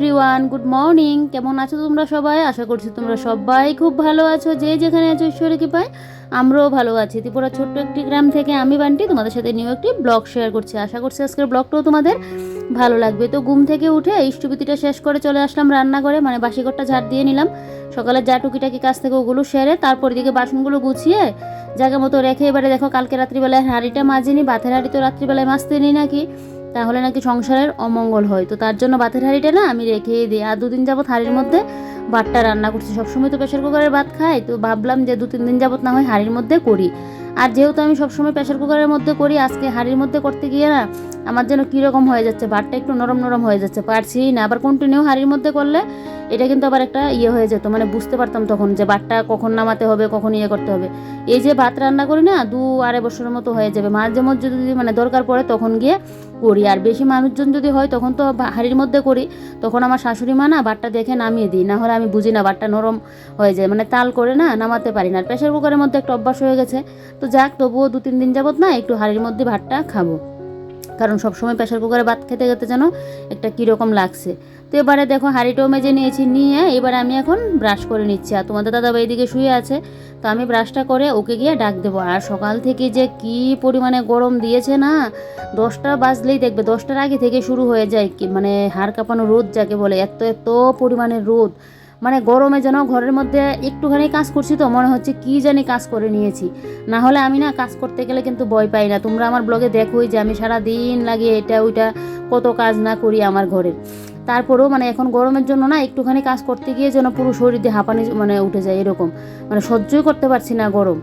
Everyone, good morning. কেমন আছো তোমরা সবাই? আশা করছি তোমরা সবাই খুব ভালো আছো। যে যেখানে আছো, ঈশ্বরের কৃপায়, আমরাও ভালো আছি। ত্রিপুরা ছোট্ট একটি গ্রাম থেকে আমি বান্টি, তোমাদের সাথে নিউ একটি ব্লগ শেয়ার করছি। আশা করছি আজকের ব্লগটাও তোমাদের ভালো লাগবে। তো ঘুম থেকে উঠে ইষ্টবিতিটা শেষ করে চলে আসলাম রান্না করে মানে বাসিঘরটা ঝাড় দিয়ে নিলাম। সকালে যা টুকিটাকি কাজ থেকে ওগুলো সেরে তারপর দিকে বাসনগুলো গুছিয়ে জায়গা মতো রেখে এবারে দেখো কালকে রাত্রিবেলায় হাঁড়িটা মাজিনি বাতের হাঁড়ি তো রাত্রিবেলায় মাজতে নিই নাকি। তাহলে নাকি সংসারের অমঙ্গল হয়। তো তার জন্য বাতের হাঁড়িটা না আমি রেখেই দিই। আর দুদিন যাবত হাঁড়ির মধ্যে ভাতটা রান্না করছি। সবসময় তো প্রেশার কুকারের ভাত খাই, তো ভাবলাম যে দু তিন দিন যাবত না হয় হাঁড়ির মধ্যে করি। আর যেহেতু আমি সবসময় প্রেশার কুকারের মধ্যে করি, আজকে হাঁড়ির মধ্যে করতে গিয়ে না আমার যেন কীরকম হয়ে যাচ্ছে ভাতটা একটু নরম নরম হয়ে যাচ্ছে, পারছি না। আবার কন্টিনিউ হাঁড়ির মধ্যে করলে এটা কিন্তু আবার একটা ইয়ে হয়ে যেত মানে বুঝতে পারতাম তখন যে ভাতটা কখন নামাতে হবে, কখন ইয়ে করতে হবে। এই যে ভাত রান্না করি না, দু আড়াই বছরের মতো হয়ে যাবে। মাঝে মধ্যে যদি মানে দরকার পড়ে তখন গিয়ে করি। আর বেশি মানুষজন যদি হয় তখন তো হাঁড়ির মধ্যে করি। তখন আমার শাশুড়ি মা না বাটটা দেখে নামিয়ে দিই, না হলে আমি বুঝি না বাটটা নরম হয়ে যায়। মানে তাল করে না নামাতে পারি না। আর প্রেশার কুকারের মধ্যে একটা অভ্যাস হয়ে গেছে। তো যাক, তবুও দু তিন দিন যাবত না একটু হাঁড়ির মধ্যে ভাতটা খাব। কারণ সবসময় প্রেশার কুকারে ভাত খেতে খেতে যেন একটা কীরকম লাগছে। তো এবারে দেখো হাঁড়িটাও মেজে নিয়েছি, নিয়ে এবার আমি এখন ব্রাশ করে নিচ্ছি। আর তোমাদের দাদা এইদিকে শুয়ে আছে, তো আমি ব্রাশটা করে ওকে গিয়ে ডাক দেবো। আর সকাল থেকে যে কি পরিমাণে গরম দিয়েছে না, দশটা বাজলেই দেখবে, দশটার আগে থেকে শুরু হয়ে যায় কি মানে হাড় কাঁপানো রোদ যাকে বলে, এত এত পরিমাণে রোদ। মানে গরমে যেন ঘরের মধ্যে একটুখানি কাজ করছি তো, মনে হচ্ছে কি জানি কাজ করে নিয়েছি। না হলে আমি না কাজ করতে গেলে কিন্তু ভয় পাই না। তোমরা আমার ব্লগে দেখোই যে আমি সারা দিন লাগিয়ে এটা ওইটা কত কাজ না করি আমার ঘরের তারপরেও মানে এখন গরমের জন্য না একটুখানি কাজ করতে গিয়ে যেন পুরো শরীর দিয়ে হাঁপানি মানে উঠে যায় এরকম। মানে সহ্যই করতে পারছি না গরম।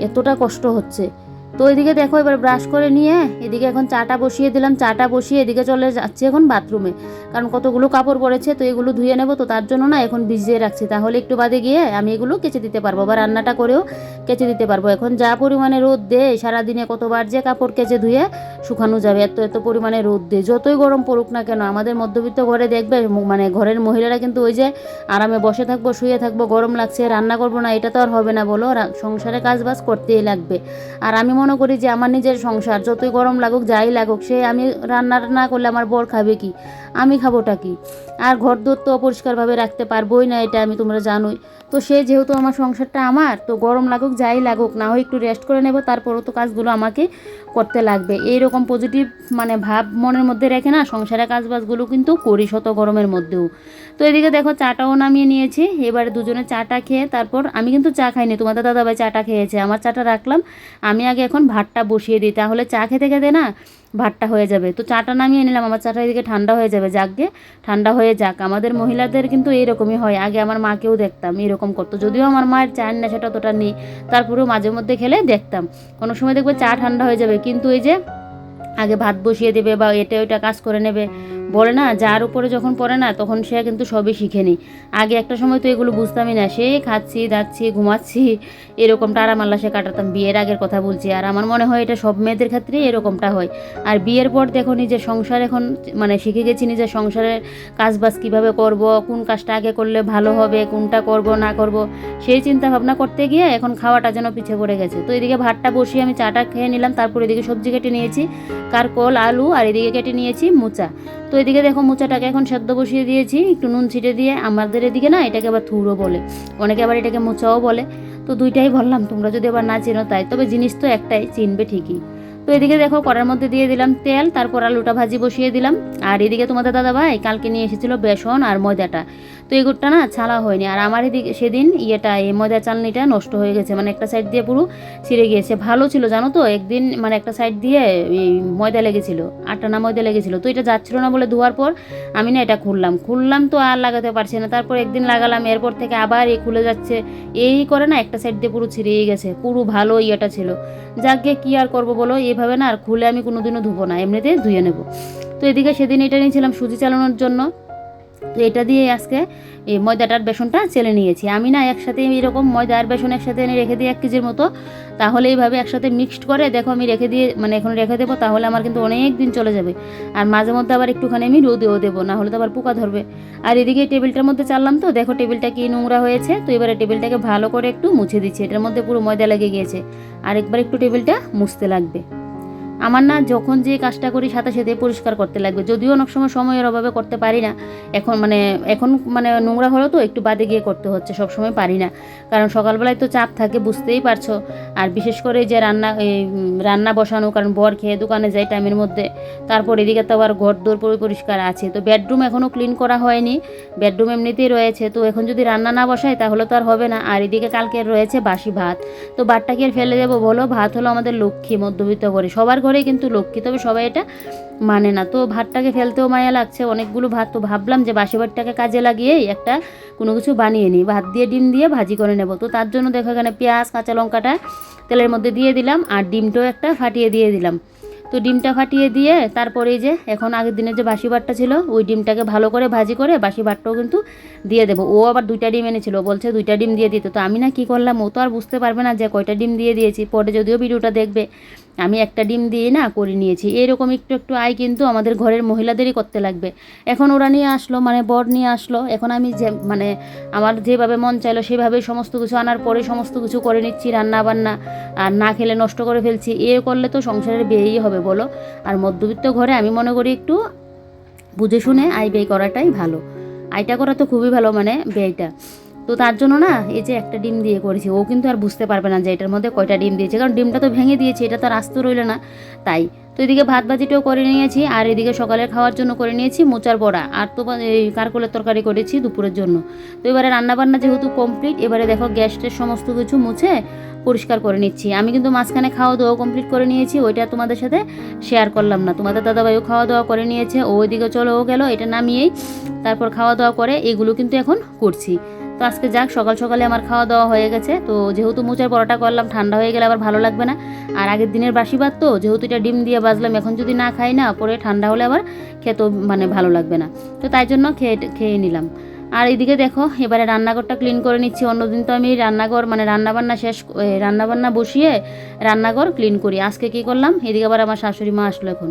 এতটা কষ্ট হচ্ছে। তো এদিকে দেখো এবার ব্রাশ করে নিয়ে এদিকে এখন চাটা বসিয়ে দিলাম। চাটা বসিয়ে এদিকে চলে যাচ্ছে এখন বাথরুমে কারণ কতগুলো কাপড় পড়েছে, তো এগুলো ধুয়ে নেব। তো তার জন্য না এখন ভিজিয়ে রাখছি। তাহলে একটু বাদে গিয়ে আমি এগুলো কেচে দিতে পারব বা রান্নাটা করেও কেচে দিতে পারব। এখন যা পরিমাণে রোদ দেয় সারাদিনে কতবার যে কাপড় কেচে ধুয়ে শুকানো যাবে, এত এত পরিমাণে রোদ দেয়। যতই গরম পড়ুক না কেন, আমাদের মধ্যবিত্ত ঘরে দেখবে মানে ঘরের মহিলারা কিন্তু ওই যে আরামে বসে থাকব, শুয়ে থাকব, গরম লাগছে, রান্না করব না, এটা তো আর হবে না বলো। সংসারে কাজ বাজ করতেই লাগবে। আর আমি মনে করি যে আমার নিজের সংসার, যতই গরম লাগুক, যাই লাগুক, সে আমি রান্না না করলে আমার বর খাবে কি? আমি খাবোটা কি? আর ঘর দোর তো অপরিষ্কারভাবে রাখতে পারবোই না, এটা আমি তোমরা জানোই। তো সে যেহেতু আমার সংসারটা আমার, তো গরম লাগুক, যাই লাগুক, না হয় একটু রেস্ট করে নেব, তারপরও তো কাজগুলো আমাকে করতে লাগবে। এইরকম পজিটিভ মানে ভাব মনের মধ্যে রেখে না সংসারের কাজ বাজগুলো কিন্তু করি শত গরমের মধ্যেও। তো এদিকে দেখো চাটাও নামিয়ে নিয়েছি, এবারে দুজনে চাটা খেয়ে তারপর আমি কিন্তু চা খাইনি, তোমাদের দাদাভাই চাটা খেয়েছে, আমার চাটা রাখলাম, আমি আগে এখন ভাতটা বসিয়ে দিই, তাহলে চা খেতে খেতে না ভাতটা হয়ে যাবে। তো চাটা নামিয়ে নিলাম, আমার চাটা এদিকে ঠান্ডা হয়ে যাবে যাকে ঠান্ডা হয়ে যাক। আমাদের মহিলাদের কিন্তু এইরকমই হয়। আগে আমার মাকেও দেখতাম, এরকম করতো। যদিও আমার মায়ের চায়ের সেটা অতটা নেই। তারপরেও মাঝে মধ্যে খেলে দেখতাম। কোনো সময় দেখবে চা ঠান্ডা হয়ে যাবে, কিন্তু এই যে আগে ভাত বসিয়ে দেবে বা এটা ওইটা কাজ করে নেবে। বলে না, যার উপরে যখন পড়ে না, তখন সে কিন্তু সবই শিখে নি আগে একটা সময় তো এগুলো বুঝতামই না, সে খাচ্ছি, দাচ্ছি, ঘুমাচ্ছি এরকম টারা মাল্লা সে কাটাতাম, বিয়ের আগের কথা বলছি। আর আমার মনে হয় এটা সব মেয়েদের ক্ষেত্রে এরকমটা হয়। আর বিয়ের পর দেখো নিজের সংসার এখন মানে শিখে গেছি নিজের সংসারের কাজ বাজ কীভাবে করব, কোন কাজটা আগে করলে ভালো হবে, কোনটা করব, না করব, সেই চিন্তা ভাবনা করতে গিয়ে এখন খাওয়াটা যেন পিছিয়ে পড়ে গেছে। তো এদিকে ভাতটা বসিয়ে আমি চাটা খেয়ে নিলাম, তারপর এদিকে সবজি কেটে নিয়েছি, কারকল, আলু, আর এদিকে কেটে নিয়েছি মোচা। তো এদিকে দেখো মোচাটাকে এখন সেদ্ধ বসিয়ে দিয়েছি, একটু নুন ছিটে দিয়ে। আমাদের এদিকে না এটাকে আবার থুড়ো বলে। অনেকে আবার এটাকে মোচাও বলে। তো দুইটাই বললাম, তোমরা যদি আবার না চেনো তাই। তবে জিনিস তো একটাই, চিনবে ঠিকই। তো এদিকে দেখো কড়ার মধ্যে দিয়ে দিলাম তেল, তারপর আলুটা ভাজি বসিয়ে দিলাম। আর এদিকে তোমাদের দাদা ভাই কালকে নিয়ে এসেছিল বেসন আর ময়দাটা। তো এগুলোটা না ছালা হয়নি। আর আমার এদিকে সেদিন ইয়েটা, এই ময়দা চালনিটা নষ্ট হয়ে গেছে। মানে একটা সাইড দিয়ে পুরো ছিঁড়ে গিয়েছে। ভালো ছিল, জানো তো? একদিন মানে একটা সাইড দিয়ে ময়দা লেগেছিল আটা না ময়দা লেগেছিল। তো এটা যাচ্ছিল না বলে ধোয়ার পর আমি না এটা খুললাম। খুললাম তো আর লাগাতে পারছি না। তারপর একদিন লাগালাম, এরপর থেকে আবার এই খুলে যাচ্ছে। এই করে না একটা সাইড দিয়ে পুরো ছিঁড়েই গেছে। পুরো ভালো ইয়েটা ছিল। যাক গিয়ে কী আর করব বলো? এইভাবে না আর খুলে আমি কোনোদিনও ধুবো না। এমনিতে ধুয়ে নেব। তো এদিকে সেদিন এটা নিয়েছিলাম সুজি চালানোর জন্য। তো এটা দিয়ে আজকে এই ময়দাটার বেসনটা চেলে নিয়েছি। আমি না একসাথে এরকম ময়দা আর বেসন একসাথে আমি রেখে দিই এক কেজির মতো। তাহলে এইভাবে একসাথে মিক্সড করে দেখো আমি রেখে দিয়ে মানে এখন রেখে দেবো, তাহলে আমার কিন্তু অনেক দিন চলে যাবে। আর মাঝে মধ্যে আবার একটুখানি আমি রোদেও দেবো, না হলে তো আবার পোকা ধরবে। আর এদিকে টেবিলটার মধ্যে চাললাম তো, দেখো টেবিলটা কি নোংরা হয়েছে। তো এবারে টেবিলটাকে ভালো করে একটু মুছে দিচ্ছি, এটার মধ্যে পুরো ময়দা লেগে গিয়েছে। আর একবার একটু টেবিলটা মুছতে লাগবে। আমার না যখন যে কাজটা করি সাথে সাথে পরিষ্কার করতে লাগবে। যদিও অনেক সময় সময়ের অভাবে করতে পারি না। এখন মানে এখন মানে নোংরা হলেও তো একটু বাদে গিয়ে করতে হচ্ছে সব সময় পারি না। কারণ সকালবেলায় তো চাপ থাকে, বুঝতেই পারছ। আর বিশেষ করে যে রান্না, এই রান্না বসানো, কারণ বর খেয়ে দোকানে যায় টাইমের মধ্যে। তারপর এদিকে তো আবার ঘর দোর পরি- পরিষ্কার আছে। তো বেডরুম এখনও ক্লিন করা হয়নি। বেডরুম এমনিতেই রয়েছে। তো এখন যদি রান্না না বসাই তাহলে তো আর হবে না। আর এদিকে কালকে রয়েছে বাসি ভাত। তো ভাতটা কি আর ফেলে দেবো, বলো? ভাত হলো আমাদের লক্ষ্মী, মধ্যবিত্ত করে সবার ঘরেই কিন্তু লক্ষ্মী, তবে সবাই এটা মানে না। তো ভাতটাকে ফেলতেও মায়া লাগছে, অনেকগুলো ভাত। তো ভাবলাম যে বাসি ভাতটাকে কাজে লাগিয়েই একটা কোনো কিছু বানিয়ে নিই। ভাত দিয়ে, ডিম দিয়ে ভাজি করে নেব। তো তার জন্য দেখো এখানে পেঁয়াজ, কাঁচা লঙ্কাটা তেলের মধ্যে দিয়ে দিলাম আর ডিমটাও একটা ফাটিয়ে দিয়ে দিলাম। তো ডিমটা ফাটিয়ে দিয়ে তারপরে এই যে এখন আগের দিনের যে বাসি ভাতটা ছিল, ওই ডিমটাকে ভালো করে ভাজি করে বাসি ভাতটাও কিন্তু দিয়ে দেবো। ও আবার দুইটা ডিম এনেছিল, বলছে দুইটা ডিম দিয়ে দিতে। তো আমি না কী করলাম, ও তো আর বুঝতে পারবে না যে কয়টা ডিম দিয়ে দিয়েছি। পরে যদিও ভিডিওটা দেখবে। আমি একটা ডিম দিয়ে না করে নিয়েছি। এরকম একটু একটু আয় কিন্তু আমাদের ঘরের মহিলাদেরই করতে লাগবে। এখন ওরা নিয়ে আসলো মানে বর নিয়ে আসলো। এখন আমি যে মানে আমার যেভাবে মন চাইলো সেভাবে সমস্ত কিছু আনার পরে সমস্ত কিছু করে নিচ্ছি রান্না বান্না আর না খেলে নষ্ট করে ফেলছি। এ করলে তো সংসারের ব্যয়ই হবে বলো। আর মধ্যবিত্ত ঘরে আমি মনে করি একটু বুঝে শুনে আয় ব্যয় করাটাই ভালো। আয়টা করা তো খুবই ভালো মানে ব্যয়টা। তো তার জন্য না এই যে একটা ডিম দিয়ে করেছি। ও কিন্তু আর বুঝতে পারবে না যে এটার মধ্যে কয়টা ডিম দিয়েছে, কারণ ডিমটা তো ভেঙে দিয়েছে, এটা তো আর আস্ত রইল না। তাই তো এদিকে ভাত ভাজিটাও করে নিয়েছি, আর এদিকে সকালের খাওয়ার জন্য করে নিয়েছি মোচার বড়া আর তো এই কারকলের তরকারি করেছি দুপুরের জন্য। তো এবারে রান্নাবান্না যেহেতু কমপ্লিট এবারে দেখো গ্যাসটের সমস্ত কিছু মুছে পরিষ্কার করে নিচ্ছি। আমি কিন্তু মাঝখানে খাওয়া দাওয়া কমপ্লিট করে নিয়েছি, ওইটা তোমাদের সাথে শেয়ার করলাম না। তোমাদের দাদাভাইও খাওয়া দাওয়া করে নিয়েছে, ও ওইদিকে চলো, ও গেল, এটা নামিয়েই তারপর খাওয়া দাওয়া করে এগুলো কিন্তু এখন করছি। তো আজকে যাক, সকাল সকালে আমার খাওয়া দাওয়া হয়ে গেছে। তো যেহেতু মোচার পরোটা করলাম, ঠান্ডা হয়ে গেলে আবার ভালো লাগবে না। আর আগের দিনের বাসি ভাত তো, যেহেতু এটা ডিম দিয়ে বাজলাম এখন যদি না খাই না, পরে ঠান্ডা হলে আবার খেতেও মানে ভালো লাগবে না। তো তাই জন্য খেয়ে খেয়ে নিলাম। আর এদিকে দেখো, এবারে রান্নাঘরটা ক্লিন করে নিচ্ছি। অন্যদিন তো আমি রান্নাঘর মানে রান্নাবান্না শেষ রান্নাবান্না বসিয়ে রান্নাঘর ক্লিন করি। আজকে কি করলাম? এদিকে আবার আমার শাশুড়ি মা আসলো এখন।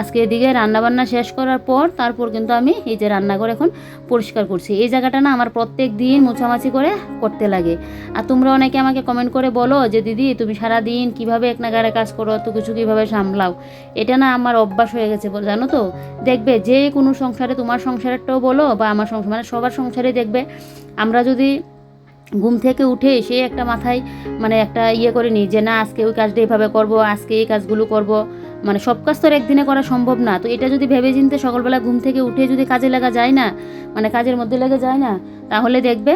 আজকে এদিকে রান্নাবান্না শেষ করার পর, তারপর কিন্তু আমি এই যে রান্নাঘর এখন পরিষ্কার করছি। এই জায়গাটা না আমার প্রত্যেক দিন মোছামাছি করে করতে লাগে। আর তোমরা অনেকে আমাকে কমেন্ট করে বলো যে, দিদি, তুমি সারা দিন কীভাবে এক নাগারে কাজ করো? এত কিছু কীভাবে সামলাও? এটা না আমার অভ্যাস হয়ে গেছে, জানো তো? দেখবে যে কোনো সংসারে তোমার সংসারেরটাও বলো বা আমার সংসার মানে সবার সংসারে দেখবে, আমরা যদি ঘুম থেকে উঠে সে একটা মাথায় মানে একটা ইয়ে করে নিই যে, না, আজকে ওই কাজটা এইভাবে করব, আজকে এই কাজগুলো করব। মানে সব কাজ তো একদিনে করা সম্ভব না। তো এটা যদি ভেবে চিনতে সকালবেলা ঘুম থেকে উঠে যদি কাজে লাগা যায় না মানে কাজের মধ্যে লেগে যায় না, তাহলে দেখবে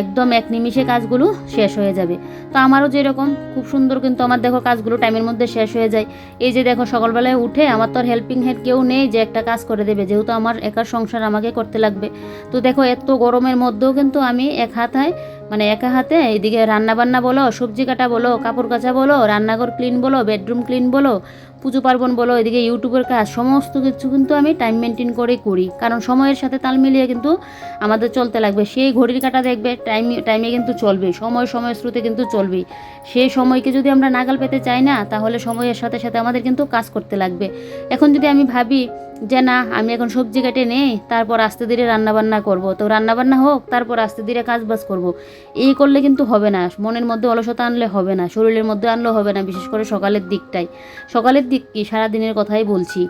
একদম এক নিমিষে কাজগুলো শেষ হয়ে যাবে। তো আমারও যেরকম, খুব সুন্দর কিন্তু আমার দেখো কাজগুলো টাইমের মধ্যে শেষ হয়ে যায়। এই যে দেখো সকালবেলায় উঠে আমার তো আর হেল্পিং হেড কেউ নেই যে একটা কাজ করে দেবে, যেহেতু আমার একার সংসার আমাকে করতে লাগবে। তো দেখো এত গরমের মধ্যেও কিন্তু আমি এক হাতায় মানে একা হাতে এদিকে রান্না বান্না বলো, সবজি কাটা বলো, কাপড় কাচা বলো, রান্নাঘর ক্লিন বলো বেডরুম ক্লিন বলো পুজো পার্বণ বলো, এদিকে ইউটিউবের কাজ, সমস্ত কিছু কিন্তু আমি টাইম মেনটেন করেই করি। কারণ সময়ের সাথে তাল মিলিয়ে কিন্তু আমাদের চলতে লাগবে। সেই ঘড়ির কাটা দেখবে টাইম টাইমে কিন্তু চলবে সময় সময় স্রোতে কিন্তু চলবেই। সেই সময়কে যদি আমরা নাগাল পেতে চাই না, তাহলে সময়ের সাথে সাথে আমাদের কিন্তু কাজ করতে লাগবে। এখন যদি আমি ভাবি যে না, আমি এখন সবজি কেটে নেই, তারপর আস্তে ধীরে রান্নাবান্না করব। তো রান্নাবান্না হোক, তারপর আস্তে ধীরে কাজ বাজ করব। এই করলে কিন্তু হবে না। মনের মধ্যে অলসতা আনলে হবে না। শরীরের মধ্যে আনলে হবে না, বিশেষ করে সকালের দিকটাই সকালের দিক কি সারাদিনের কথাই বলছি।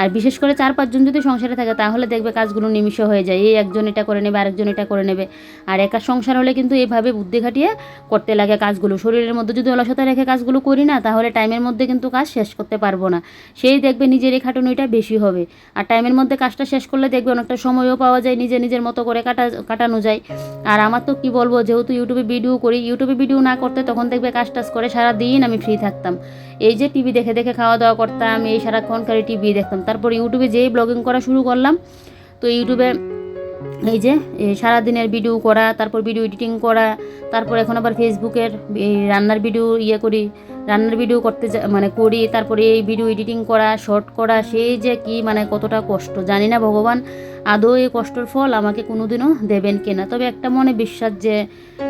আর বিশেষ করে চার পাঁচজন যদি সংসারে থাকে, তাহলে দেখবে কাজগুলো নিমিষ হয়ে যায়। এই একজন এটা করে নেবে, আরেকজন এটা করে নেবে। আর একা সংসার হলে কিন্তু এইভাবে বুদ্ধি খাটিয়ে করতে লাগে কাজগুলো। শরীরের মধ্যে যদি অলসতা রেখে কাজগুলো করি না, তাহলে টাইমের মধ্যে কিন্তু কাজ শেষ করতে পারব না। সেই দেখবে নিজের এই খাটুনিটা বেশি হবে। আর টাইমের মধ্যে কাজটা শেষ করলে দেখবে অনেকটা সময়ও পাওয়া যায়, নিজে নিজের মতো করে কাটা, কাটানো যায়। আর আমার তো কি বলব, যেহেতু ইউটিউবে ভিডিও করি ইউটিউবে ভিডিও না করতে তখন দেখবে কাজ টাজ করে সারা দিন আমি ফ্রি থাকতাম। এই যে টিভি দেখে দেখে খাওয়া দাওয়া করতাম, এই সারাক্ষণ খালি টিভি দেখতাম। তারপর ইউটিউবে যেই ব্লগিং করা শুরু করলাম, তো ইউটিউবে এই যে সারাদিনের ভিডিও করা, তারপর ভিডিও এডিটিং করা, তারপর এখন আবার ফেসবুকের এই রান্নার ভিডিও ইয়ে করি, রান্নার ভিডিও করতে মানে করি, তারপরে এই ভিডিও এডিটিং করা, শর্ট করা সেই যে কি মানে কতটা কষ্ট, জানি না ভগবান। আদৌ এই কষ্টের ফল আমাকে কোনোদিনও দেবেন কিনা? তবে একটা মনে বিশ্বাস যে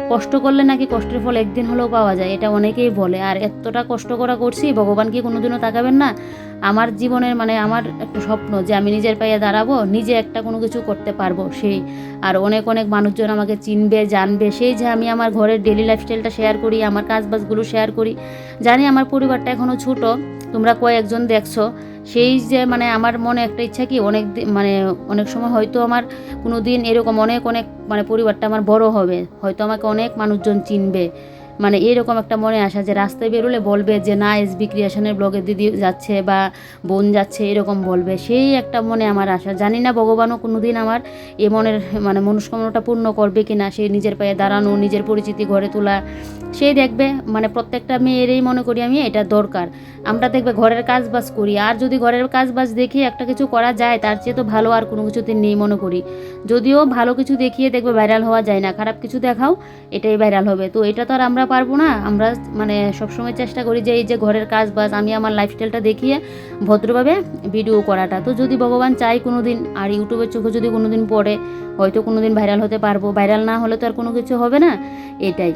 কষ্ট করলে নাকি কষ্টের ফল একদিন হলেও পাওয়া যায়, এটা অনেকেই বলে। আর এতটা কষ্ট করা করছি, ভগবান কি কোনোদিনও তাকাবেন না? আমার জীবনের মানে আমার একটা স্বপ্ন যে আমি নিজের পায়ে দাঁড়াবো, নিজে একটা কোনো কিছু করতে পারব, সেই। আর অনেক অনেক মানুষজন আমাকে চিনবে, জানবে, সেই যে আমি আমার ঘরের ডেলি লাইফস্টাইলটা শেয়ার করি, আমার কাজবাজগুলো শেয়ার করি। জানি আমার পরিবারটা এখনও ছোটো, তোমরা কয়েকজন দেখছ। সেই যে মানে আমার মনে একটা ইচ্ছা কি অনেক মানে অনেক সময় হয়তো আমার কোনো দিন এরকম অনেক অনেক মানে পরিবারটা আমার বড় হবে। হয়তো আমাকে অনেক মানুষজন চিনবে। মানে এরকম একটা মনে আসা যে রাস্তায় বেরোলে বলবে যে, না এসবি ক্রিয়েশনের ব্লগের দিদি যাচ্ছে বা বোন যাচ্ছে, এরকম বলবে। সেই একটা মনে আমার আশা জানি না ভগবানও কোনো দিন আমার এ মনের মানে মনস্কামনাটা পূর্ণ করবে কি না সে নিজের পায়ে দাঁড়ানো, নিজের পরিচিতি গড়ে তোলা সেই দেখবে মানে প্রত্যেকটা মেয়েরই মনে করি আমি এটা দরকার। আমরা দেখবে ঘরের কাজ বাজ করি। আর যদি ঘরের কাজ বাজ দেখি একটা কিছু করা যায়, তার চেয়ে তো ভালো আর কোনো কিছুতে নেই মনে করি। যদিও ভালো কিছু দেখিয়ে দেখবে ভাইরাল হওয়া যায় না। খারাপ কিছু দেখাও, এটাই ভাইরাল হবে। তো এটা তো আর আমরা পারব না। আমরা মানে সবসময় চেষ্টা করি যে এই যে ঘরের কাজ বাজ, আমি আমার লাইফস্টাইলটা দেখিয়ে ভদ্রভাবে ভিডিও করাটা। তো যদি ভগবান চাই কোনো দিন আর ইউটিউবের চোখে যদি কোনো দিন পড়ে, হয়তো কোনো দিন ভাইরাল হতে পারব। ভাইরাল না হলে তো আর কোনো কিছু হবে না। এটাই।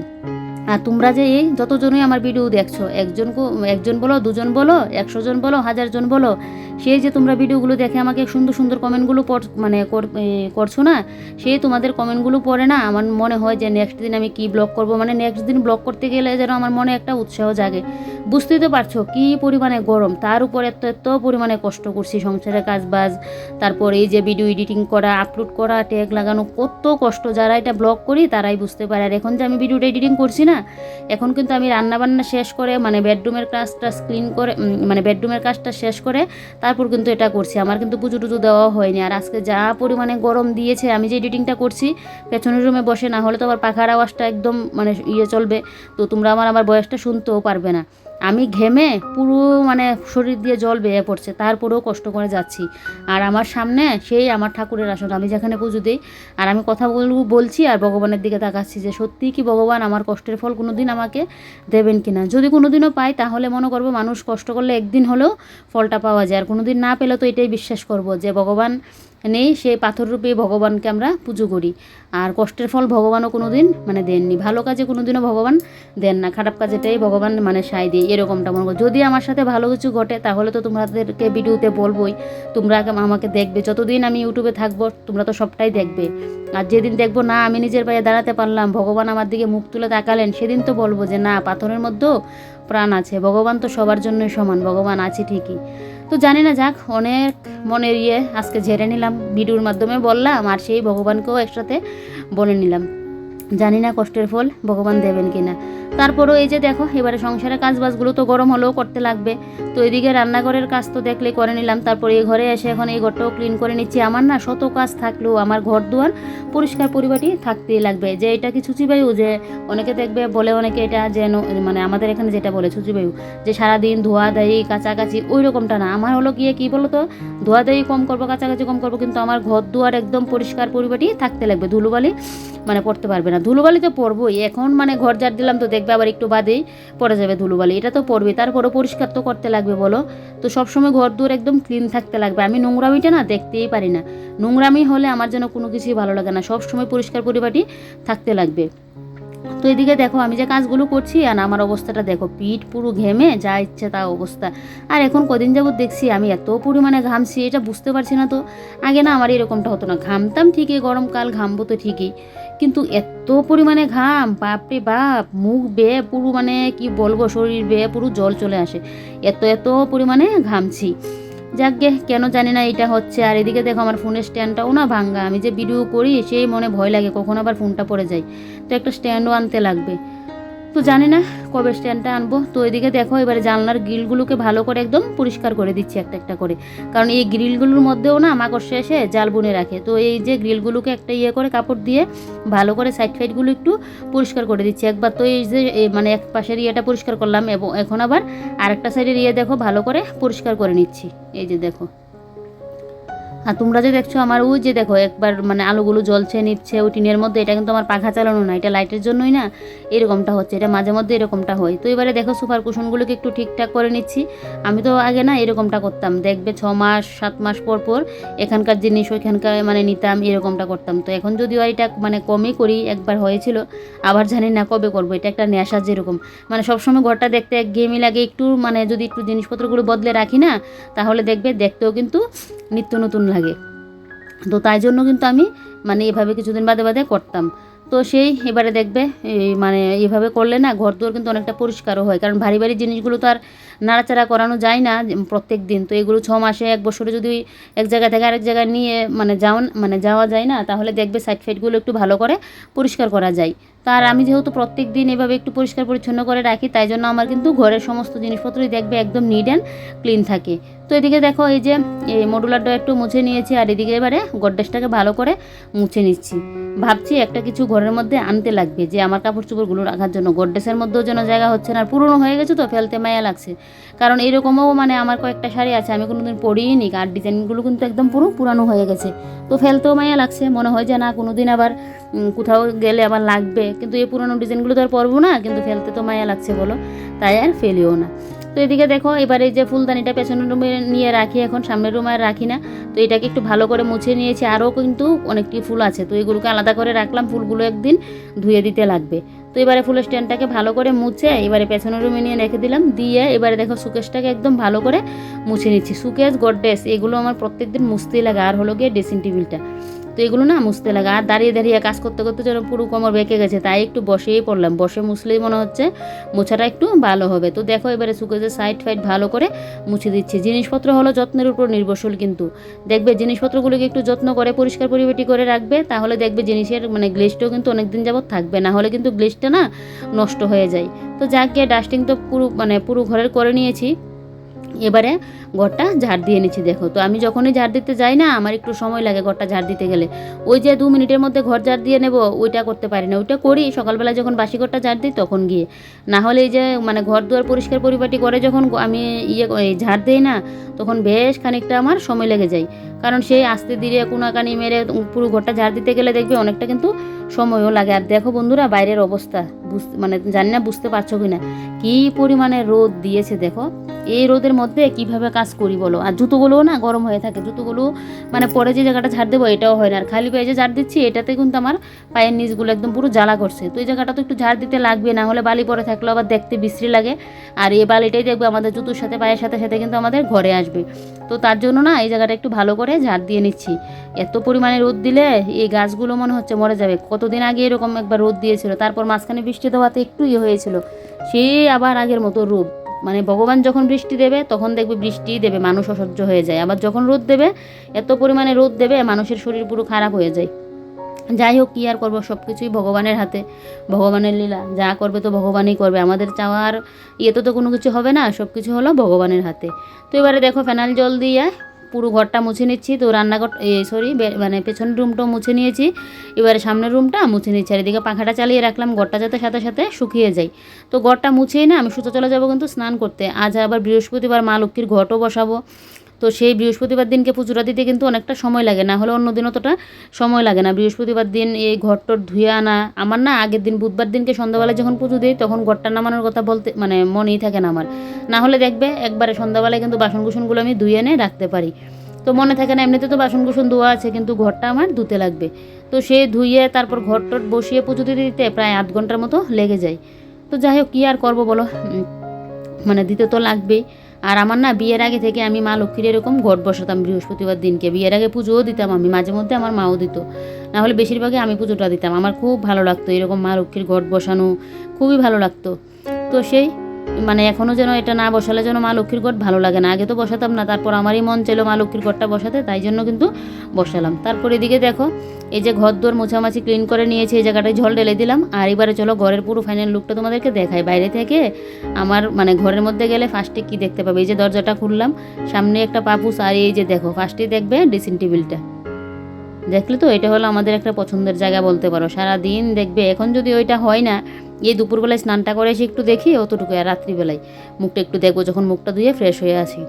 আর তোমরা যে এই যতজনই আমার ভিডিও দেখছ, একজন একজন বলো, দুজন বলো, একশো জন বলো, হাজার জন বলো, সেই যে তোমরা ভিডিওগুলো দেখে আমাকে সুন্দর সুন্দর কমেন্টগুলো মানে কর- করছ না সেই তোমাদের কমেন্টগুলো পড়ে না, আমার মনে হয় যে নেক্সট দিন আমি কি ব্লগ করব? মানে নেক্সট দিন ব্লগ করতে গেলে যেন আমার মনে একটা উৎসাহ জাগে। বুঝতেই তো পারছ কি পরিমাণে গরম। তার উপর এত এত পরিমাণে কষ্ট করছি সংসারের কাজ বাজ তারপর এই যে ভিডিও এডিটিং করা আপলোড করা ট্যাগ লাগানো, কত কষ্ট। যারা এটা ব্লগ করি, তারাই বুঝতে পারে। আর এখন যে আমি ভিডিওটা এডিটিং করছি না এখন কিন্তু আমি রান্না বান্না শেষ করে মানে বেডরুমের কাজটা ক্লিন করে মানে বেডরুমের কাজটা শেষ করে তারপর কিন্তু এটা করছি। আমার কিন্তু পুজো টুজো দেওয়া হয়নি। আর আজকে যা পরিমাণে গরম দিয়েছে, আমি যে এডিটিংটা করছি, পেছনের রুমে বসে না হলে তো আবার পাখার আওয়াজটা একদম মানে ইয়ে চলবে। তো তোমরা আমার আমার বয়সটা শুনতেও পারবে না। আমি ঘেমে পুরো মানে শরীর দিয়ে জল বেয়ে পড়ছে, তারপরেও কষ্ট করে যাচ্ছি। আর আমার সামনে সেই আমার ঠাকুরের আসন, আমি যেখানে পুজো দিই, আর আমি কথা বল- বলছি আর ভগবানের দিকে তাকাচ্ছি যে, সত্যিই কি ভগবান আমার কষ্টের ফল কোনো দিন আমাকে দেবেন কি না যদি কোনো দিনও পাই, তাহলে মনে করব মানুষ কষ্ট করলে একদিন হলেও ফলটা পাওয়া যায়। আর কোনো দিন না পেলে তো এটাই বিশ্বাস করব যে, ভগবান নেই সেই পাথর রূপে ভগবানকে আমরা পুজো করি। আর কষ্টের ফল ভগবানও কোনো দিন মানে দেননি। ভালো কাজে কোনো দিনও ভগবান দেন না। খারাপ কাজেটাই ভগবান মানে সায় দিয়ে, এরকমটা মনে করো। যদি আমার সাথে ভালো কিছু ঘটে, তাহলে তো তোমাদেরকে ভিডিওতে বলবোই। তোমরা আমাকে দেখবে। যতদিন আমি ইউটিউবে থাকব, তোমরা তো সবটাই দেখবে। আর যেদিন দেখব, না, আমি নিজের পায়ে দাঁড়াতে পারলাম, ভগবান আমার দিকে মুখ তুলে তাকালেন, সেদিন তো বলব যে, না, পাথরের মধ্যেও প্রাণ আছে। ভগবান তো সবার জন্যই সমান, ভগবান আছে ঠিকই। তো জানি না, যাক, অনেক মনের ইয়ে আজকে ঝেড়ে নিলাম। ভিডিওর মাধ্যমে বললাম, আর সেই ভগবানকেও একসাথে বলে নিলাম। জানি না কষ্টের ফল ভগবান দেবেন কি না তারপরও এই যে দেখো, এবারে সংসারের কাজ বাজগুলো তো গরম হলেও করতে লাগবে। তো এদিকে রান্নাঘরের কাজ তো দেখলে করে নিলাম। তারপরে এই ঘরে এসে এখন এই ঘরটাও ক্লিন করে নিচ্ছি। আমার না শত কাজ থাকলেও আমার ঘর দুয়ার পরিষ্কার পরিপাটি থাকতেই লাগবে। যে এটা কি ছুচিবায়ু যে অনেকে দেখবে, বলে অনেকে এটা যেন মানে আমাদের এখানে যেটা বলে ছুচিবায়ু যে সারাদিন ধোয়া দায়ী কাছাকাছি ওই রকমটা না। আমার হলো গিয়ে কী বলো তো ধোয়া দায়ী কম করব কাছাকাছি কম করব, কিন্তু আমার ঘর দুয়ার একদম পরিষ্কার পরিপাটি থাকতে লাগবে। ধুলোবালি মানে পড়তে পারবে না। ধুলোবালি তো পড়বই। এখন মানে ঘর ঝাড় দিলাম তো দেখবে আবার একটু বাদেই পড়ে যাবে ধুলোবালি। এটা তো পড়বে। তারপরও পরিষ্কার তো করতে লাগবে বলো। তো সবসময় ঘর দুয়ার একদম ক্লিন থাকতে লাগবে। আমি নোংরামিটা না দেখতেই পারি না। নোংরামি হলে আমার যেন কোনো কিছুই ভালো লাগে না। সবসময় পরিষ্কার পরিপাটি থাকতে লাগবে। তো এদিকে দেখো, আমি যে কাজগুলো করছি আর আমার অবস্থাটা দেখো, পিঠ পুরো ঘেমে যা ইচ্ছে তা অবস্থা। আর এখন কদিন যাবৎ দেখছি আমি এত পরিমাণে ঘামছি, এটা বুঝতে পারছি না তো। আগে না আমার এরকমটা হতো না। ঘামতাম ঠিকই, গরমকাল ঘামবো তো ঠিকই। কিন্তু এত পরিমাণে ঘাম, বাপরে বাপ, মুখ বেয়ে পুরো মানে কি বলব, শরীর বেয়ে পুরো জল চলে আসে। এত এত পরিমাণে ঘামছি। যাক গে কেন জানি না এটা হচ্ছে। আর এদিকে দেখো আমার ফোনের স্ট্যান্ডটাও না ভাঙ্গা। আমি যে ভিডিও করি, সেই মনে ভয় লাগে, কখন আবার ফোনটা পড়ে যায়। তো একটা স্ট্যান্ডও আনতে লাগবে। তো জানি না কবে স্ট্যান্ডটা আনব। তো এদিকে দেখো, এবারে জানলার গ্রিলগুলোকে ভালো করে একদম পরিষ্কার করে দিচ্ছি একটা একটা করে। কারণ এই গ্রিলগুলোর মধ্যেও না মাকড়সা এসে জাল বুনে রাখে। তো এই যে গ্রিলগুলোকে একটা ইয়ে করে কাপড় দিয়ে ভালো করে সাইড ফাইডগুলো একটু পরিষ্কার করে দিচ্ছি। একবার তো এই যে মানে এক পাশের ইয়েটা পরিষ্কার করলাম এবং এখন আবার আরেকটা সাইডের ইয়ে দেখো, ভালো করে পরিষ্কার করে নিচ্ছি। এই যে দেখো। আর তোমরা যে দেখছ আমার ওই যে দেখো, একবার মানে আলুগুলো জ্বলছে, নিচ্ছে, ওই টিনের মধ্যে, এটা কিন্তু আমার পাখা চালানো না, এটা লাইটের জন্যই না, এরকমটা হচ্ছে, এটা মাঝে মধ্যে এরকমটা হয়। তো এবারে দেখো সুপার কুশনগুলোকে একটু ঠিকঠাক করে নিচ্ছি। আমি তো আগে না এরকমটা করতাম, দেখবে ছ মাস, সাত মাস পর পর এখানকার জিনিস, ওইখানকার মানে নিতাম, এরকমটা করতাম। তো এখন যদিও এটা মানে কমই করি, একবার হয়েছিল, আবার জানি না কবে করব, এটা একটা নেশা যেরকম। মানে সবসময় ঘরটা দেখতে এক গেমই লাগে, একটু মানে যদি একটু জিনিসপত্রগুলো বদলে রাখি না, তাহলে দেখবে দেখতেও কিন্তু নিত্য নতুন লাগে তো তাই জন্য কিন্তু আমি মানে এভাবে কিছুদিন বাদে বাদে করতাম। তো সেই এবারে দেখবে মানে এভাবে করলে না ঘর দুয়ার কিন্তু অনেকটা পরিষ্কারও হয়। কারণ ভারী ভারী জিনিসগুলো তো আর নাড়াচাড়া করানো যায় না প্রত্যেক দিন। তো এগুলো ছ মাসে, এক বছরে যদি এক জায়গা থেকে আরেক জায়গায় নিয়ে মানে যাওয়া মানে যাওয়া যায় না, তাহলে দেখবে সাইড ফাইডগুলো একটু ভালো করে পরিষ্কার করা যায়। তার আমি যেহেতু প্রত্যেক দিন এভাবে একটু পরিষ্কার পরিচ্ছন্ন করে রাখি, তাই জন্য আমার কিন্তু ঘরের সমস্ত জিনিসপত্রই দেখবে একদম নিট অ্যান্ড ক্লিন থাকে। তো এদিকে দেখো এই যে, এই মডুলারটা একটু মুছে নিয়েছি, আর এদিকে এবারে গড্রেজটাকে ভালো করে মুছে নিচ্ছি। ভাবছি একটা কিছু ঘরের মধ্যে আনতে লাগবে, যে আমার কাপড় চোপড়গুলো রাখার জন্য। গড্রেসের মধ্যেও যেন জায়গা হচ্ছে না, আর পুরনো হয়ে গেছে তো, ফেলতে মায়া লাগছে। কারণ এরকমও মানে আমার কয়েকটা শাড়ি আছে, আমি কোনো কোনোদিন পরিনি আর ডিজাইনগুলো কিন্তু একদম পুরো পুরানো হয়ে গেছে। তো ফেলতেও মায়া লাগছে, মনে হয় যে না, কোনোদিন আবার কোথাও গেলে আবার লাগবে। কিন্তু এই পুরনো ডিজাইনগুলো তো আর পরবো না, কিন্তু ফেলতে তো মায়া লাগছে বলো, তাই আর ফেলিও না। তো এদিকে দেখো, এবার এই যে ফুলদানিটা পেছনের রুমে নিয়ে রাখি, এখন সামনের রুমে আর রাখি না। তো এটাকে একটু ভালো করে মুছে নিয়েছি, আরও কিন্তু অনেকটি ফুল আছে। তো এগুলোকে আলাদা করে রাখলাম, ফুলগুলো একদিন ধুয়ে দিতে লাগবে। তো এবারে ফুলের স্ট্যান্ডটাকে ভালো করে মুছে, এবারে পেছনের রুমে নিয়ে রেখে দিলাম, দিয়ে এবারে দেখো সুকেশটাকে একদম ভালো করে মুছে নিচ্ছি। সুকেশ, গড্রেস, এগুলো আমার প্রত্যেকদিন মুছতেই লাগে, আর হলো গিয়ে ড্রেসিং টেবিলটা। তো এগুলো না মুছতে লাগে। আর দাঁড়িয়ে দাঁড়িয়ে কাজ করতে করতে যেন পুরো কোমর বেঁকে গেছে, তাই একটু বসেই পড়লাম। বসে মুছলেই মনে হচ্ছে মোছাটা একটু ভালো হবে। তো দেখো এবারে সুকেজের সাইড ফাইড ভালো করে মুছে দিচ্ছি। জিনিসপত্র হলো যত্নের উপর নির্ভরশীল কিন্তু। দেখবে জিনিসপত্রগুলোকে একটু যত্ন করে, পরিষ্কার পরিবেটি করে রাখবে, তাহলে দেখবে জিনিসের মানে গ্লেজটাও কিন্তু অনেক দিন যাবত থাকবে। না হলে কিন্তু গ্লেজটা না নষ্ট হয়ে যায়। তো যাক ডাস্টিং তো পুরো মানে পুরো ঘরের করে নিয়েছি। এবারে ঘরটা ঝাড় দিয়ে নিচ্ছি দেখো। তো আমি যখনই ঝাড় দিতে যাই না, আমার একটু সময় লাগে ঘরটা ঝাড় দিতে গেলে। ওই যে দু মিনিটের মধ্যে ঘর ঝাড় দিয়ে নেব, ওইটা করতে পারি না। ওইটা করি, সকালবেলা যখন বাসি ঘরটা ঝাড় দিই তখন গিয়ে। না হলে এই যে মানে ঘর দুয়ার পরিষ্কার পরিপাটি করে যখন আমি ইয়ে ঝাড় দিই না, তখন বেশ খানিকটা আমার সময় লেগে যায়। কারণ সেই আস্তে ধীরে কোনাকানি মেরে পুরো ঘরটা ঝাড় দিতে গেলে দেখবে অনেকটা কিন্তু সময়ও লাগে। আর দেখো বন্ধুরা, বাইরের অবস্থা বুঝতে মানে জানি না, বুঝতে পারছ কি না কী পরিমাণে রোদ দিয়েছে দেখো। এই রোদের মধ্যে কীভাবে কাজ করি বলো। আর জুতোগুলোও না গরম হয়ে থাকে। জুতোগুলো মানে পরে যে জায়গাটা ঝাড় দেবো এটাও হয় না। আর খালি পায়ে যে ঝাড় দিচ্ছি, এটাতে কিন্তু আমার পায়ের নিচগুলো একদম পুরো জ্বালা করছে। তো এই জায়গাটা তো একটু ঝাড় দিতে লাগবে, না হলে বালি পরে থাকলেও আবার দেখতে বিশ্রী লাগে। আর এই বালিটাই দেখবে আমাদের জুতোর সাথে, পায়ের সাথে সাথে কিন্তু আমাদের ঘরে আসবে। তো তার জন্য না এই জায়গাটা একটু ভালো করে ঝাড় দিয়ে নিচ্ছি। এত পরিমাণে রোদ দিলে এই গাছগুলো মনে হচ্ছে মরে যাবে। কতদিন আগে এরকম একবার রোদ দিয়েছিল, তারপর মাঝখানে বৃষ্টি দেওয়াতে একটু ইয়ে হয়েছিল। সে আবার আগের মতো রোদ। মানে ভগবান যখন বৃষ্টি দেবে, তখন দেখবে বৃষ্টিই দেবে, মানুষ অসহ্য হয়ে যায়। আবার যখন রোদ দেবে, এত পরিমাণে রোদ দেবে, মানুষের শরীর পুরো খারাপ হয়ে যায়। যাই হোক, কী আর করব? সব কিছুই ভগবানের হাতে, ভগবানের লীলা। যা করবে তো ভগবানই করবে। আমাদের চাওয়ার ইয়েতে তো কোনো কিছু হবে না সব কিছু হলো ভগবানের হাতে। তো এবারে দেখো ফেনাল জল দিয়ে পুরো ঘরটা মুছে নিচ্ছি। তো রান্নাঘর সরি মানে পেছনের রুমটাও মুছে নিয়েছি। এবারে সামনের রুমটা মুছে নিচ্ছি। আর এদিকে পাখাটা চালিয়ে রাখলাম, ঘরটা যাতে সাথে সাথে শুকিয়ে যায়। তো ঘরটা মুছেই না, আমি সুতো চলে যাব কিন্তু স্নান করতে। আজ আবার বৃহস্পতিবার মা লক্ষ্মীর ঘটও বসাবো। তো সেই বৃহস্পতিবার দিনকে পুজোটা দিতে কিন্তু অনেকটা সময় লাগে, না হলে অন্য দিন অতটা সময় লাগে না। বৃহস্পতিবার দিন এই ঘরটর ধুয়ে আনা, আমার না আগের দিন বুধবার দিনকে সন্ধ্যাবেলায় যখন পুজো দিই তখন ঘরটা নামানোর কথা বলতে মানে মনেই থাকে না আমার। না হলে দেখবে একবারে সন্ধ্যাবেলায় কিন্তু বাসন কুসনগুলো আমি ধুয়ে এনে রাখতে পারি। তো মনে থাকে না, এমনিতে তো বাসন কুসন ধোয়া আছে কিন্তু ঘরটা আমার ধুতে লাগবে। তো সে ধুইয়ে তারপর ঘর টর বসিয়ে পুজো দিতে দিতে প্রায় আধ ঘণ্টার মতো লেগে যায়। তো যাই হোক, কী আর করব বলো? মানে দিতে তো লাগবেই। আর আমার না বিয়ের আগে থেকে আমি মা লক্ষ্মীর এরকম ঘট বসাতাম বৃহস্পতিবার দিনকে। বিয়ের আগে পুজোও দিতাম আমি, মাঝে মধ্যে আমার মাও দিত। না হলে বেশিরভাগই আমি পুজোটা দিতাম। আমার খুব ভালো লাগতো এরকম মা লক্ষ্মীর ঘট বসানো, খুবই ভালো লাগতো। তো সেই মানে এখনও যেন এটা না বসালে যেন মা লক্ষ্মীর ঘট ভালো লাগে না। আগে তো বসাতাম না, তারপর আমারই মন চাইলো মা লক্ষ্মীর ঘরটা বসাতে, তাই জন্য কিন্তু বসালাম। তারপর এদিকে দেখো, এই যে ঘর দোর মোছামাছি ক্লিন করে নিয়েছি, এই জায়গাটায় ঝল ঢেলে দিলাম। আর এবারে চলো ঘরের পুরো ফাইনাল লুকটা তোমাদেরকে দেখাই। বাইরে থেকে আমার মানে ঘরের মধ্যে গেলে ফার্স্টে কি দেখতে পাবে? এই যে দরজাটা খুললাম, সামনে একটা পাপুস আর এই যে দেখো ফার্স্টেই দেখবে ড্রেসিং টেবিলটা দেখলে তো এটা হলো আমাদের একটা পছন্দের জায়গা বলতে পারো। সারা দিন দেখবে, এখন যদি ওইটা হয় না এই দুপুরবেলায় স্নানটা করে এসে একটু দেখি, অতটুকু আর রাত্রিবেলায়। মুখটা একটু দেখব, যখন মুখটা ধুয়ে ফ্রেশ হয়ে আসি।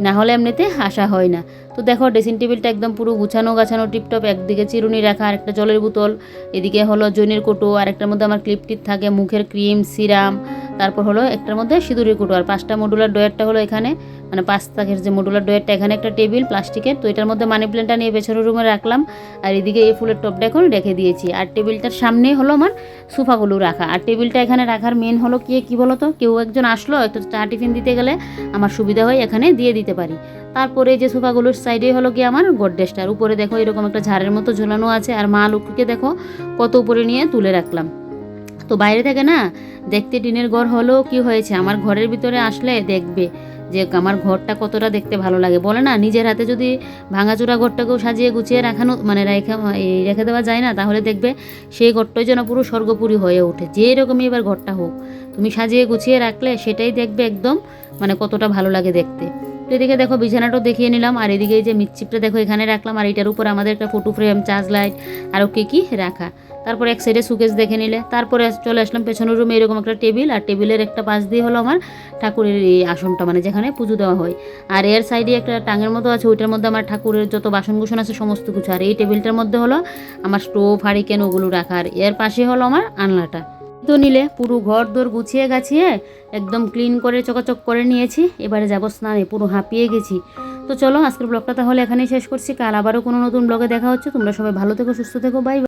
না হলে এমনিতে আসা হয় না। তো দেখো ড্রেসিং টেবিলটা একদম পুরো গুছানো গাছানো টিপটপ একদিকে চিরুনি রাখা আর একটা জলের বোতল, এদিকে হলো জৈনের কোটো আর একটার মধ্যে আমার ক্লিপ টিপ থাকে, মুখের ক্রিম সিরাম তারপর হলো একটার মধ্যে সিঁদুরের কোটো, আর পাঁচটা মডুলার ডয়ারটা হলো এখানে মানে পাঁচ তাকের যে মডুলার ডয়ারটা এখানে একটা টেবিল প্লাস্টিকের, তো এটার মধ্যে মানি প্ল্যান্টটা নিয়ে পেছনের রুমে রাখলাম, আর এদিকে এই ফুলের টপটা এখন রেখে দিয়েছি, আর টেবিলটার সামনেই হলো আমার সোফাগুলো রাখা, আর টেবিলটা এখানে রাখার মেন হলো কি, কী বলো তো কেউ একজন আসলো একটু চা টিফিন দিতে গেলে আমার সুবিধা হয়, এখানে দিয়ে দিতে পারি। তারপরে যে সোফাগুলোর সাইডে হলো কি আমার গডডেসটার উপরে দেখো এরকম একটা ঝাড়ের মতো ঝোলানো আছে, আর মা লক্ষ্মীকে দেখো কত উপরে নিয়ে তুলে রাখলাম। তো বাইরে থেকে না দেখতে টিনের ঘর হলেও কি হয়েছে, আমার ঘরের ভিতরে আসলে দেখবে যে আমার ঘরটা কতটা দেখতে ভালো লাগে। বলে না, নিজের হাতে যদি ভাঙাচোরা ঘরটাকেও সাজিয়ে গুছিয়ে রাখানো মানে রেখে রেখে দেওয়া যায় না, তাহলে দেখবে সেই ঘরটাই যেন পুরো স্বর্গপুরী হয়ে ওঠে। যে রকমই এবার ঘরটা হোক, তুমি সাজিয়ে গুছিয়ে রাখলে সেটাই দেখবে একদম মানে কতটা ভালো লাগে দেখতে। তো এদিকে দেখো বিছানাটাও দেখিয়ে নিলাম, আর এদিকে এই যে মিটচিপটা দেখো এখানে রাখলাম, আর এটার উপর আমাদের একটা ফটো ফ্রেম চার্জ লাইট আরও কী কী রাখা। তারপর এক সাইডে সুকেস দেখে নিলে, তারপরে চলে আসলাম পেছনের রুমে এরকম একটা টেবিল আর টেবিলের একটা পাশ দিয়ে হলো আমার ঠাকুরের এই আসনটা মানে যেখানে পুজো দেওয়া হয়। আর এর সাইডে একটা টাঙের মতো আছে, ওইটার মধ্যে আমার ঠাকুরের যত বাসনকুসন আছে সমস্ত কিছু। আর এই টেবিলটার মধ্যে হলো আমার স্টোভ হারিকেন ওগুলো রাখার এর পাশে হলো আমার আনলাটা তো নিলে পুরো ঘর দোর গুছিয়ে গাছিয়ে একদম ক্লিন করে চকাচক করে নিয়েছি। এবারে যাব স্নানে, পুরো হাঁপিয়ে গেছি। তো চলো, আজকের ব্লগটা তাহলে এখানেই শেষ করছি। কাল আবারও কোনো নতুন ব্লগে দেখা হচ্ছে। তোমরা সবাই ভালো থেকো, সুস্থ থেকো বাই।